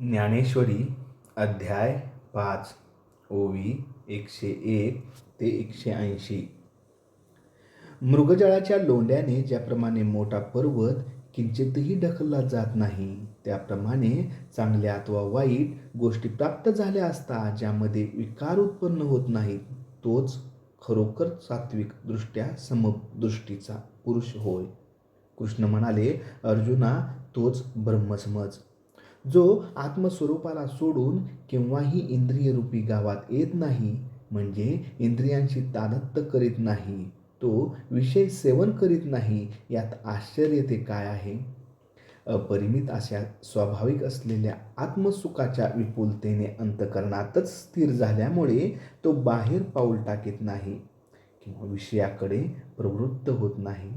ज्ञानेश्वरी अध्याय पाच ओवी एकशे एक ते एकशे ऐंशी. मृगजळाच्या लोंढ्याने ज्याप्रमाणे मोठा पर्वत किंचितही ढकलला जात नाही त्याप्रमाणे चांगल्या अथवा वाईट गोष्टी प्राप्त झाल्या असता ज्यामध्ये विकार उत्पन्न होत नाहीत तोच खरोखर सात्विक दृष्ट्या समदृष्टीचा पुरुष होय. कृष्ण म्हणाले अर्जुना तोच ब्रह्मसमज. जो आत्मस्वरूपाला सोडून केव्हाही इंद्रियरूपी गावात येत नाही म्हणजे इंद्रियांशी तादत्त करीत नाही तो विषय सेवन करीत नाही यात आश्चर्य ते काय आहे? अपरिमित अशा स्वाभाविक असलेल्या आत्मसुखाच्या विपुलतेने अंतकरणातच स्थिर झाल्यामुळे तो बाहेर पाऊल टाकीत नाही किंवा विषयाकडे प्रवृत्त होत नाही.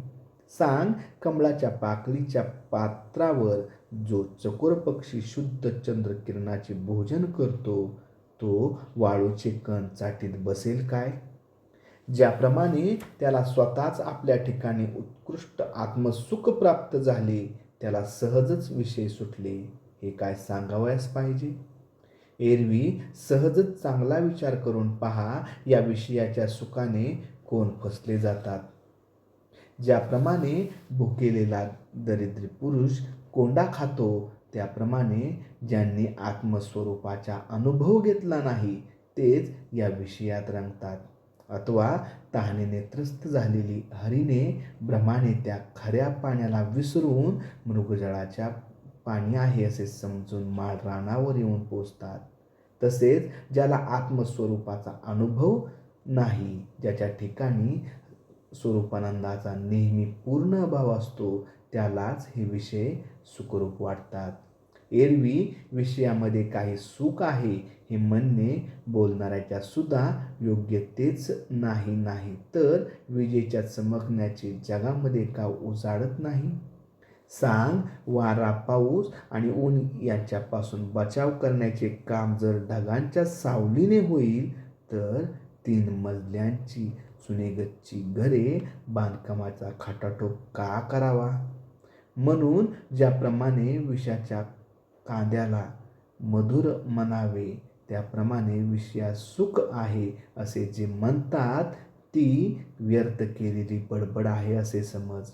सांग कमळाच्या पाकळीच्या पात्रावर जो चकोर पक्षी शुद्ध चंद्रकिरणाचे भोजन करतो तो वाळूचे कण चाटीत बसेल काय? ज्याप्रमाणे त्याला स्वतःच आपल्या ठिकाणी उत्कृष्ट आत्मसुख प्राप्त झाले त्याला सहजच विषय सुटले. हे काय सांगावयास पाहिजे? एरवी सहजच चांगला विचार करून पहा या विषयाच्या सुखाने कोण फसले जातात? ज्याप्रमाणे भुकेलेला दरिद्री पुरुष कोंडा खातो त्याप्रमाणे ज्यांनी आत्मस्वरूपाचा अनुभव घेतला नाही तेच या विषयात रंगतात. अथवा तहानेने त्रस्त झालेली हरीने ब्रह्माने त्या खऱ्या पाण्याला विसरून मृगजळाच्या पाणी आहे असे समजून माळ रानावर येऊन पोचतात. तसेच ज्याला आत्मस्वरूपाचा अनुभव नाही ज्याच्या ठिकाणी स्वरूपानंदाचा नेहमी पूर्ण अभाव असतो त्यालाच हे विषय सुखरूप वाटतात. एरवी विषयामध्ये काही सुख आहे हे म्हणणे बोलणाऱ्याच्या सुद्धा योग्य तेच नाही नाही तर विजेच्या चमकण्याचे जगामध्ये का उजाडत नाही? सांग वारा पाऊस आणि ऊन यांच्यापासून बचाव करण्याचे काम जर ढगांच्या सावलीने होईल तर तीन मजल्यांची सुनेगतची घरे बांधकामाचा खाटाटोप का करावा? म्हणून ज्याप्रमाणे विषाच्या कांद्याला मधुर म्हणावे त्याप्रमाणे विषयात सुख आहे असे जे म्हणतात ती व्यर्थ केलेली बडबड आहे असे समज.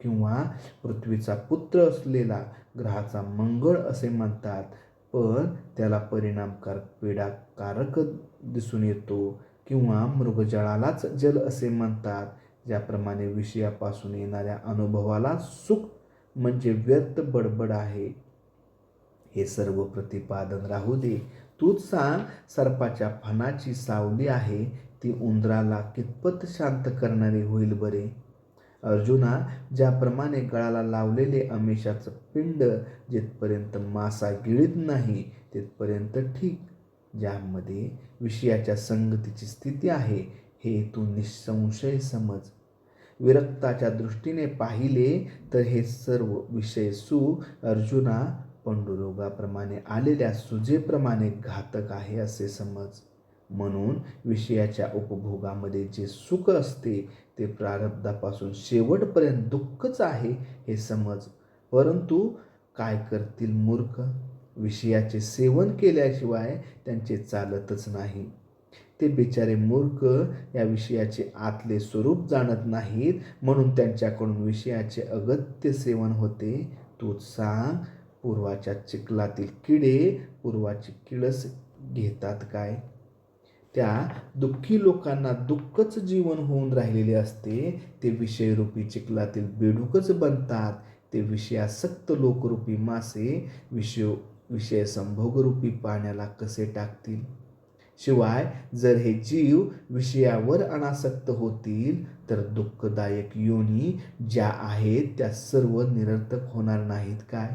किंवा पृथ्वीचा पुत्र असलेला ग्रहाचा मंगळ असे म्हणतात पण त्याला परिणामकारक पीडाकारक दिसून येतो. किंवा मृगजळालाच जल असे म्हणतात ज्याप्रमाणे विषयापासून येणाऱ्या अनुभवाला सुख म्हणजे व्यर्थ बडबड आहे. हे सर्व प्रतिपादन राहू दे. तूच सांग सर्पाच्या फणाची सावली आहे ती उंदराला कितपत शांत करणारी होईल बरे? अर्जुना ज्याप्रमाणे गळाला लावलेले अमेशाचं पिंड जिथपर्यंत मासा गिळीत नाही तिथपर्यंत ठीक. ज्यामध्ये विषयाच्या संगतीची स्थिती आहे हे तू निसंशय समज. विरक्ताच्या दृष्टीने पाहिले तर हे सर्व विषय सुख अर्जुना पंडुरोगाप्रमाणे आलेल्या सुजेप्रमाणे घातक आहे असे समज. म्हणून विषयाच्या उपभोगामध्ये जे सुख असते ते प्रारब्धापासून शेवटपर्यंत दुःखच आहे हे समज. परंतु काय करतील मूर्ख? विषयाचे सेवन केल्याशिवाय त्यांचे चालतच नाही. ते बिचारे मूर्ख या विषयाचे आतले स्वरूप जाणत नाहीत. म्हणून त्यांच्याकडून विषयाचे अगत्य सेवन होते. तूच सांग पूर्वाच्या चिखलातील किडे पूर्वाची किळस घेतात काय? त्या दुःखी लोकांना दुःखच जीवन होऊन राहिलेले असते. ते विषयरूपी चिखलातील बेडूकच बनतात. ते विषयासक्त लोकरूपी मासे विषय विषय संभोगरूपी पाण्याला कसे टाकतील? शिवाय जर हे जीव विषयावर अनासक्त होतील तर दुःखदायक योनी ज्या आहेत त्या सर्व निरर्थक होणार नाहीत काय?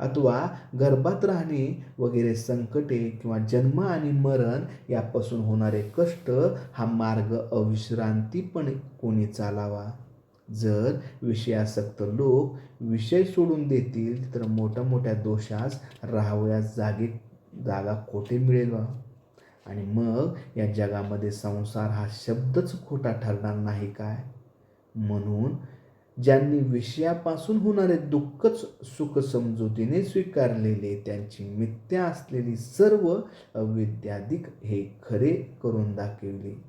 अथवा गर्भात राहणे वगैरे संकटे किंवा जन्म आणि मरण यापासून होणारे कष्ट हा मार्ग अविश्रांतीपणे कोणी चालावा? जर विषयासक्त लोक विषय सोडून देतील तर मोठ्या मोठ्या दोषास राहावयास जागे जागा कोठे मिळेल आणि मग या जगामध्ये संसार हा शब्दच खोटा ठरणार नाही काय? म्हणून ज्यांनी विषयापासून होणारे दुःखच सुख समजुतीने स्वीकारलेले त्यांची मिथ्या असलेली सर्व अविद्याधिक हे खरे करून दाखविले.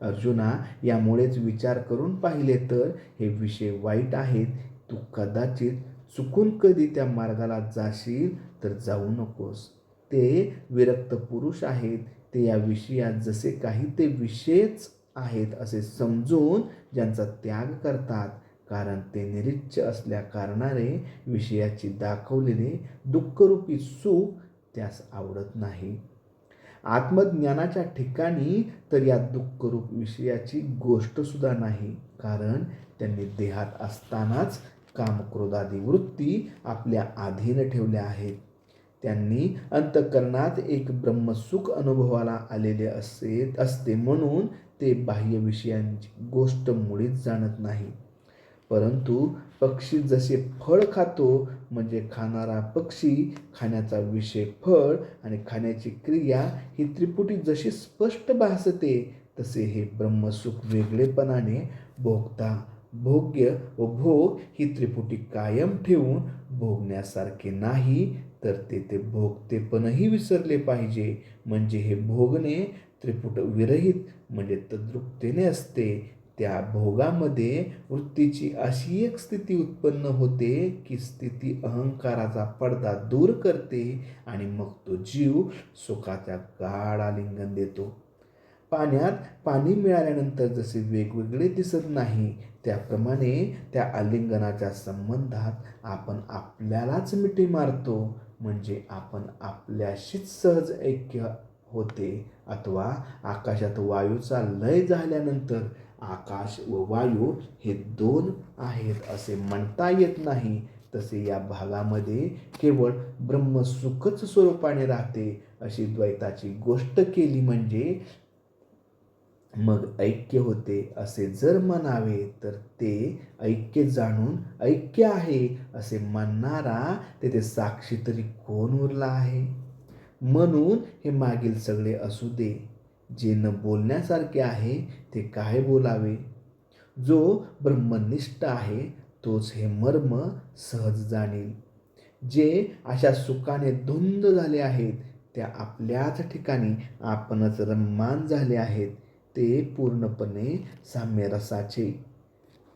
अर्जुना यामुळेच विचार करून पाहिले तर हे विषय वाईट आहेत. तू कदाचित चुकून कधी त्या मार्गाला जाशील तर जाऊ नकोस. ते विरक्त पुरुष आहेत. ते या विषयात जसे काही ते विषयच आहेत असे समजून ज्यांचा त्याग करतात कारण ते निरिच्छ असल्या कारणाने विषयाची दाखवलेले दुःखरूपी सुख त्यास आवडत नाही. आत्मज्ञानाच्या ठिकाणी तर या दुःखरूप विषयाची गोष्टसुद्धा नाही कारण त्यांनी देहात असतानाच कामक्रोधादी वृत्ती आपल्या अधीन ठेवल्या आहेत. त्यांनी अंतकरणात एक ब्रह्मसुख अनुभवाला आलेले असे असते म्हणून ते बाह्य विषयांची गोष्ट मुळीच जाणत नाही. परंतु पक्षी जसे फळ खातो म्हणजे खाणारा पक्षी खाण्याचा विषय फळ आणि खाण्याची क्रिया ही त्रिपुटी जशी स्पष्ट भासते तसे हे ब्रह्मसुख वेगळेपणाने भोगता भोग्य व भोग ही त्रिपुटी कायम ठेवून भोगण्यासारखे नाही तर ते ते भोगतेपणही विसरले पाहिजे. म्हणजे हे भोगणे त्रिपुट विरहित म्हणजे तद्रुपतेने असते. त्या भोगामध्ये वृत्तीची अशी एक स्थिती उत्पन्न होते की स्थिती अहंकाराचा पडदा दूर करते आणि मग तो जीव सुखाच्या गाढ आलिंगन देतो. पाण्यात पाणी मिळाल्यानंतर जसे वेगवेगळे दिसत नाही त्याप्रमाणे त्या आलिंगनाच्या संबंधात आपण आपल्यालाच मिठी मारतो. म्हणजे आपण आपल्याशीच सहज ऐक्य होते अथवा आकाशात वायूचा लय झाल्यानंतर आकाश व वायू हे दोन आहेत असे म्हणता येत नाही. तसे या भागामध्ये केवळ ब्रह्मसुखच स्वरूपाने राहते अशी द्वैताची गोष्ट केली म्हणजे मग ऐक्य होते असे जर म्हणावे तर ते ऐक्य जाणून ऐक्य आहे असे म्हणणारा तेथे साक्षी तरी कोण उरला आहे? म्हणून हे मागील सगळे असू दे. जे न बोलण्यासारखे आहे ते काय बोलावे? जो ब्रह्मनिष्ठ आहे तोच हे मर्म सहज जाणील. जे अशा सुखाने धुंद झाले आहेत त्या आपल्याच ठिकाणी आपणच रम्मान झाले आहेत. ते पूर्णपणे साम्यरसाचे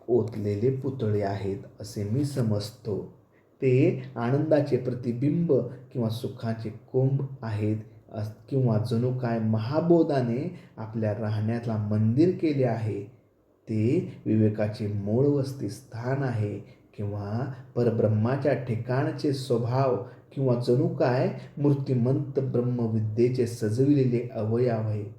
ओतलेले पुतळे आहेत असे मी समजतो. ते आनंदाचे प्रतिबिंब किंवा सुखाचे कुंभ आहेत अस किंवा जणू काय महाबोधाने आपल्या राहण्याला मंदिर केले आहे. ते विवेकाचे मूळ वस्ती स्थान आहे किंवा परब्रह्माच्या ठिकाणचे स्वभाव किंवा जणू काय मूर्तिमंत ब्रह्मविद्येचे सजविलेले अवयव आहे.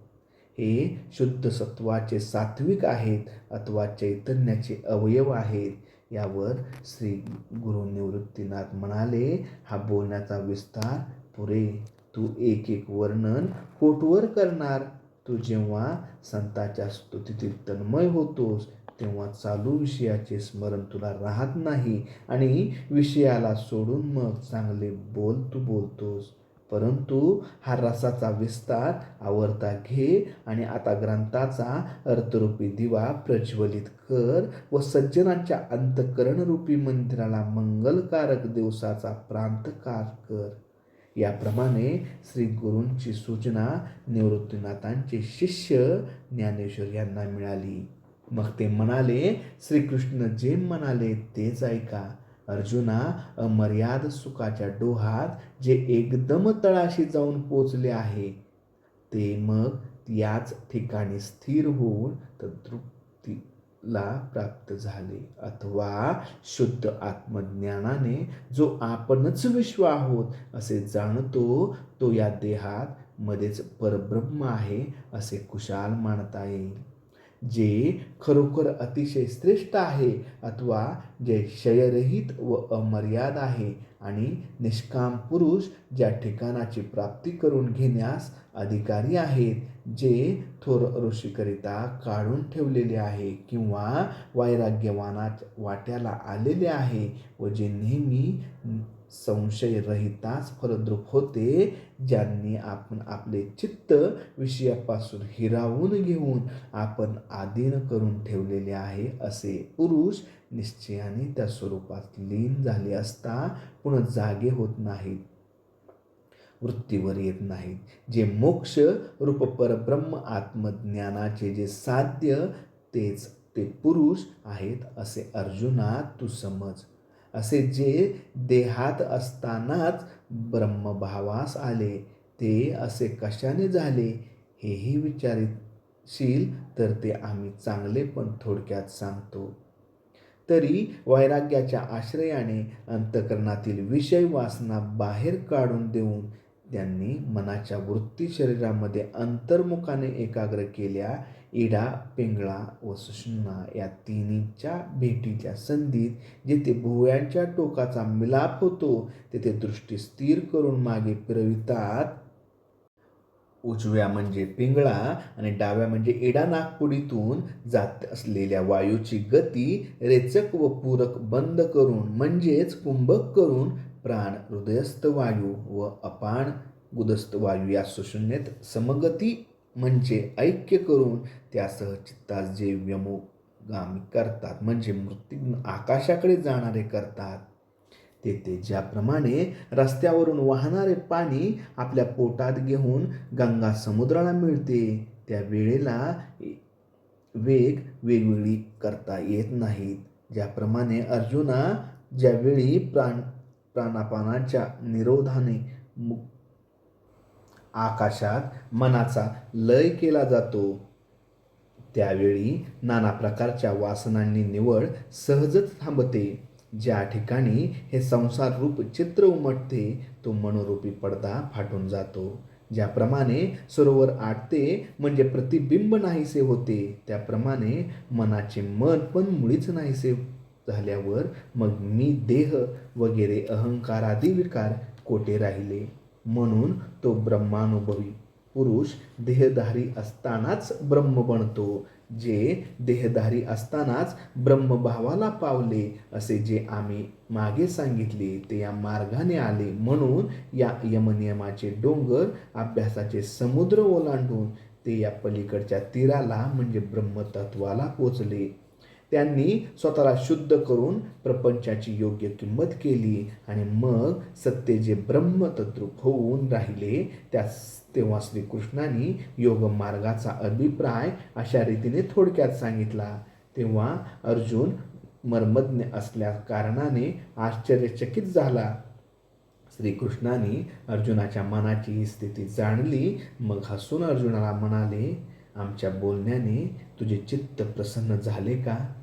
हे शुद्ध सत्वाचे सात्विक आहेत अथवा चैतन्याचे अवयव आहेत. यावर श्री गुरु निवृत्तीनाथ म्हणाले हा बोलण्याचा विस्तार पुरे. तू एक एक वर्णन कोटवर करणार. तू जेव्हा संताच्या स्तुतीतील तन्मय होतोस तेव्हा चालू विषयाचे स्मरण तुला राहत नाही आणि विषयाला सोडून मग चांगले बोल तू बोलतोस. परंतु हा रसाचा विस्तार आवरता घे आणि आता ग्रंथाचा अर्थरूपी दिवा प्रज्वलित कर व सज्जनांच्या अंतकरणरूपी मंदिराला मंगलकारक दिवसाचा प्रांतकार कर. याप्रमाणे श्री गुरूंची सूचना निवृत्तीनाथांचे शिष्य ज्ञानेश्वर यांना मिळाली. मग ते म्हणाले श्रीकृष्ण जे म्हणाले तेच ऐका. अर्जुना अमर्याद सुखाच्या डोहात जे एकदम तळाशी जाऊन पोचले आहे ते मग याच ठिकाणी स्थिर होऊन तृप्तीला प्राप्त झाले. अथवा शुद्ध आत्मज्ञानाने जो आपणच विश्व आहोत असे जाणतो तो या देहात मध्येच परब्रह्म आहे असे कुशाल मानता येईल. जे खरोखर अतिशय श्रेष्ठ आहे अथवा जे क्षयरहित व अमर्याद आहे आणि निष्काम पुरुष ज्या ठिकाणाची प्राप्ती करून घेण्यास अधिकारी आहेत जे थोर ऋषीकरिता काढून ठेवलेले आहे किंवा वैराग्यवाना वाट्याला आलेले आहे व जे नेहमी संशयरहिताच फलद्रूप होते ज्यांनी आपण आपले चित्त विषयापासून हिरावून घेऊन आपण आधीन करून ठेवलेले आहे असे पुरुष निश्चयाने त्या स्वरूपात लीन झाले असता पुन्हा जागे होत नाहीत. वृत्तीवर येत नाहीत. जे मोक्ष रूप परब्रह्म आत्मज्ञानाचे जे साध्य तेच ते पुरुष आहेत असे अर्जुना तू समज. असे जे देहात असतानाच ब्रह्मभावास आले ते असे कशाने झाले हेही विचारशील तर ते आम्ही चांगले पण थोडक्यात सांगतो. तरी वैराग्याच्या आश्रयाने अंतकरणातील विषय वासना बाहेर काढून देऊन त्यांनी मनाच्या वृत्ती शरीरामध्ये अंतर्मुखाने एकाग्र केल्या. इडा पिंगळा व सुषुम्ना या तिन्हीच्या भेटीच्या संधीत जेथे भुवयांच्या टोकाचा मिलाप होतो तेथे दृष्टी स्थिर करून मागे फिरवितात. उजव्या म्हणजे पिंगळा आणि डाव्या म्हणजे इडा नागपुडीतून जात असलेल्या वायूची गती रेचक व पूरक बंद करून म्हणजेच कुंभक करून प्राण हृदयस्थ वायू व अपान गुदस्थ वायू या सुशून्यत समगती म्हणजे ऐक्य करून त्यासह चित्तास जे व्यमोगामी करतात म्हणजे मृत्यू आकाशाकडे जाणारे करतात. तेथे ज्याप्रमाणे रस्त्यावरून वाहणारे पाणी आपल्या पोटात घेऊन गंगा समुद्राला मिळते त्या वेळेला वेग वेगवेगळी करता येत नाहीत. ज्याप्रमाणे अर्जुना ज्यावेळी प्राण प्राणापानाच्या निरोधाने मु- आकाशात मनाचा लय केला जातो. त्यावेळी नाना प्रकारच्या वासनांनी निवड सहजच थांबते. ज्या ठिकाणी हे संसार रूप चित्र उमटते तो मनोरूपी पडदा फाटून जातो. ज्याप्रमाणे सरोवर आटते म्हणजे प्रतिबिंब नाहीसे होते. त्याप्रमाणे मनाचे मन पण मुळीच नाहीसे झाल्यावर मग मी देह वगैरे अहंकारादी विकार कोठे राहिले? म्हणून तो ब्रह्मानुभवी पुरुष देहधारी असतानाच ब्रह्म बनतो जे देहधारी असतानाच ब्रह्मभावाला पावले असे जे आम्ही मागे सांगितले ते या मार्गाने आले. म्हणून या यमनियमाचे डोंगर अभ्यासाचे समुद्र ओलांडून ते या पलीकडच्या तीराला म्हणजे ब्रह्मतत्वाला पोचले. त्यांनी स्वतःला शुद्ध करून प्रपंचाची योग्य किंमत केली आणि मग सत्य जे ब्रह्म तद्रूप होऊन राहिले त्या तेव्हा श्रीकृष्णाने योग मार्गाचा अभिप्राय अशा रीतीने थोडक्यात सांगितला. तेव्हा अर्जुन मर्मज्ञ असल्या कारणाने आश्चर्यचकित झाला. श्रीकृष्णाने अर्जुनाच्या मनाची ही स्थिती जाणली. मग हसून अर्जुनाला म्हणाले आमच्या बोलण्याने तुझे चित्त प्रसन्न झाले का?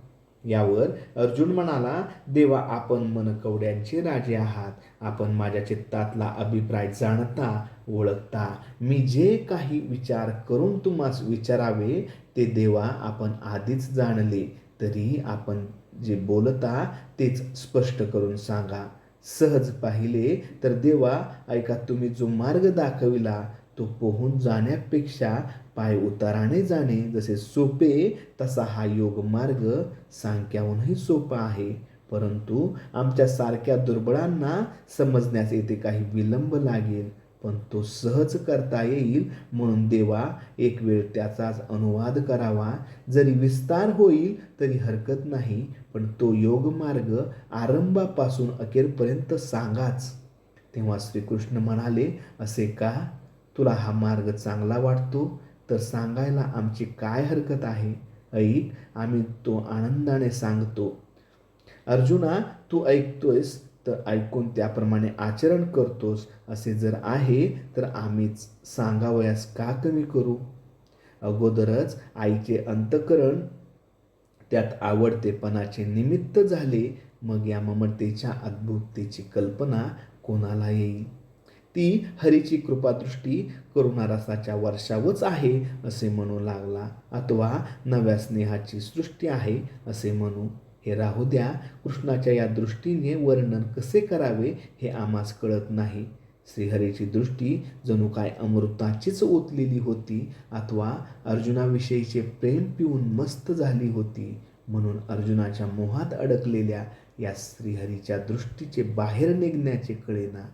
यावर अर्जुन म्हणाला देवा आपण मनकवड्यांचे राजे आहात. आपण माझ्या चित्तातला अभिप्राय जाणता ओळखता. मी जे काही विचार करून तुम्हास विचारावे ते देवा आपण आधीच जाणले. तरी आपण जे बोलता तेच स्पष्ट करून सांगा. सहज पाहिले तर देवा ऐका तुम्ही जो मार्ग दाखविला तो पोहून जाण्यापेक्षा पाय उताराने जाणे जसे सोपे तसा हा योग मार्ग सांख्याहूनही सोपा आहे. परंतु आमच्या सारख्या दुर्बळांना समजण्यास येथे काही विलंब लागेल पण तो सहज करता येईल म्हणून देवा एक वेळ त्याचाच अनुवाद करावा. जरी विस्तार होईल तरी हरकत नाही पण तो योग मार्ग आरंभापासून अखेरपर्यंत सांगाच. तेव्हा श्रीकृष्ण म्हणाले असे का? तुला हा मार्ग चांगला वाटतो तर सांगायला आमची काय हरकत आहे? ऐक आम्ही तो आनंदाने सांगतो. अर्जुना तू ऐकतोयस तर ऐकून त्याप्रमाणे आचरण करतोस. असे जर आहे तर आम्हीच सांगावयास का कमी करू? अगोदरच आईचे अंतकरण त्यात आवडतेपणाचे निमित्त झाले. मग या ममतेच्या अद्भुततेची कल्पना कोणाला येईल ती हरीची कृपादृष्टी करुणारसाच्या वर्षावच आहे असे म्हणू लागला. अथवा नव्या स्नेहाची सृष्टी आहे असे म्हणू. हे राहू द्या कृष्णाच्या या दृष्टीने वर्णन कसे करावे हे आम्हास कळत नाही. श्रीहरीची दृष्टी जणू काय अमृताचीच ओतलेली होती अथवा अर्जुनाविषयीचे प्रेम पिऊन मस्त झाली होती म्हणून अर्जुनाच्या मोहात अडकलेल्या या श्रीहरीच्या दृष्टीचे बाहेर निघण्याचे कळेना.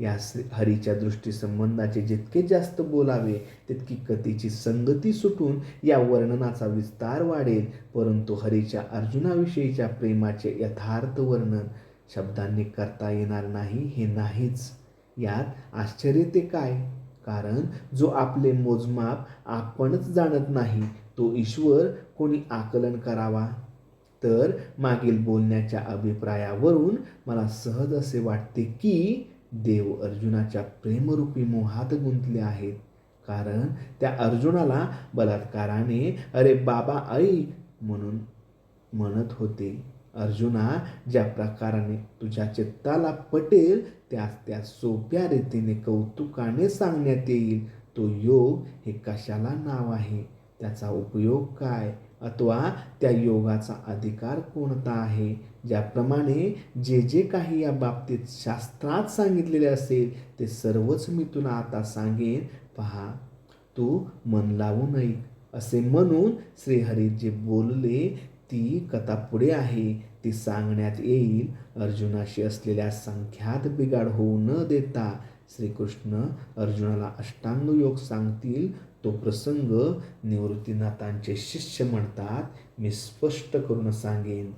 या हरीच्या दृष्टीसंबंधाचे जितके जास्त बोलावे तितकी कथेची संगती सुटून या वर्णनाचा विस्तार वाढेल. परंतु हरीच्या अर्जुनाविषयीच्या प्रेमाचे यथार्थ वर्णन शब्दांनी करता येणार नाही हे नाहीच. यात आश्चर्य ते काय? कारण जो आपले मोजमाप आपणच जाणत नाही तो ईश्वर कोणी आकलन करावा? तर मागील बोलण्याच्या अभिप्रायावरून मला सहज असे वाटते की देव अर्जुनाच्या प्रेमरूपी मोहात गुंतले आहेत. कारण त्या अर्जुनाला बलात्काराने अरे बाबा ऐक म्हणून म्हणत होते. अर्जुना ज्या प्रकाराने तुझ्या चित्ताला पटेल त्याच त्या सोप्या रीतीने कौतुकाने सांगण्यात येईल. तो योग हे कशाला नाव आहे? त्याचा उपयोग काय? अथवा त्या योगाचा अधिकार कोणता आहे? ज्याप्रमाणे जे जे काही या बाबतीत शास्त्रात सांगितलेले असेल ते सर्वच मी तुला आता सांगेन. पहा तू मन लावू नये असे म्हणून श्रीहरी जे बोलले ती कथा पुढे आहे. ती सांगण्यात येईल अर्जुनाशी असलेल्या संख्यात बिघाड होऊ न देता. श्रीकृष्ण अर्जुनाला अष्टांग योग सांगतील तो प्रसंग निवृत्तीनाथांचे शिष्य म्हणतात मी स्पष्ट करून सांगेन.